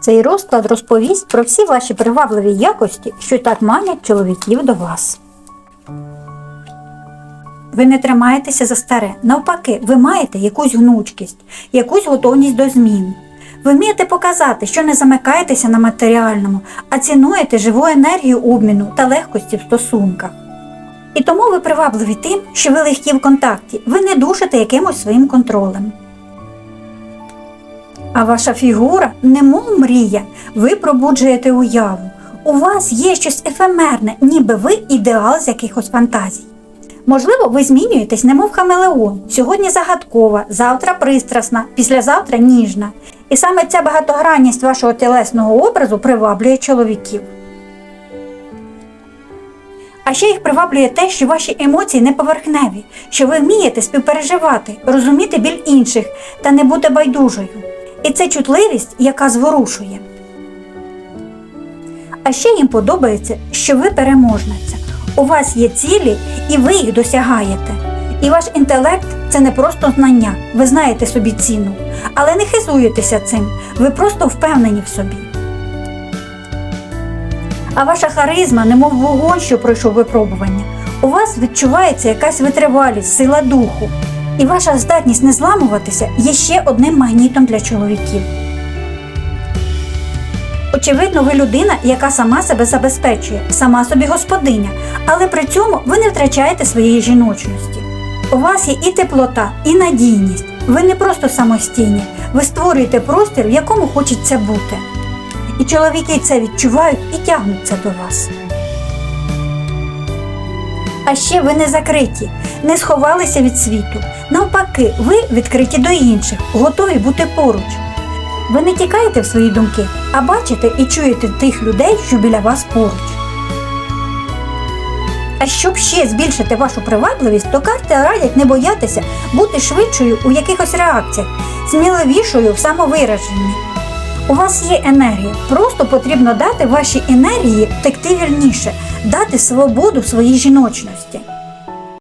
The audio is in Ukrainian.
Цей розклад розповість про всі ваші привабливі якості, що так манять чоловіків до вас. Ви не тримаєтеся за старе. Навпаки, ви маєте якусь гнучкість, якусь готовність до змін. Ви вмієте показати, що не замикаєтеся на матеріальному, а цінуєте живу енергію обміну та легкості в стосунках. І тому ви привабливі тим, що ви легкі в контакті, ви не душите якимось своїм контролем. А ваша фігура, немов мрія, ви пробуджуєте уяву. У вас є щось ефемерне, ніби ви ідеал з якихось фантазій. Можливо, ви змінюєтесь, немов хамелеон. Сьогодні загадкова, завтра пристрасна, післязавтра ніжна. І саме ця багатогранність вашого тілесного образу приваблює чоловіків. А ще їх приваблює те, що ваші емоції не поверхневі, що ви вмієте співпереживати, розуміти біль інших та не бути байдужою. І це чутливість, яка зворушує. А ще їм подобається, що ви переможниця. У вас є цілі, і ви їх досягаєте. І ваш інтелект це не просто знання, ви знаєте собі ціну, але не хизуєтеся цим, ви просто впевнені в собі. А ваша харизма, немов вогонь, що пройшов випробування. У вас відчувається якась витривалість, сила духу, і ваша здатність не зламуватися є ще одним магнітом для чоловіків. Очевидно, ви людина, яка сама себе забезпечує, сама собі господиня, але при цьому ви не втрачаєте своєї жіночності. У вас є і теплота, і надійність. Ви не просто самостійні, ви створюєте простір, в якому хочеться бути. І чоловіки це відчувають і тягнуться до вас. А ще ви не закриті, не сховалися від світу. Навпаки, ви відкриті до інших, готові бути поруч. Ви не тікаєте в свої думки, а бачите і чуєте тих людей, що біля вас поруч. А щоб ще збільшити вашу привабливість, то карти радять не боятися бути швидшою у якихось реакціях, сміливішою в самовираженні. У вас є енергія, просто потрібно дати вашій енергії текти вільніше, дати свободу своїй жіночності.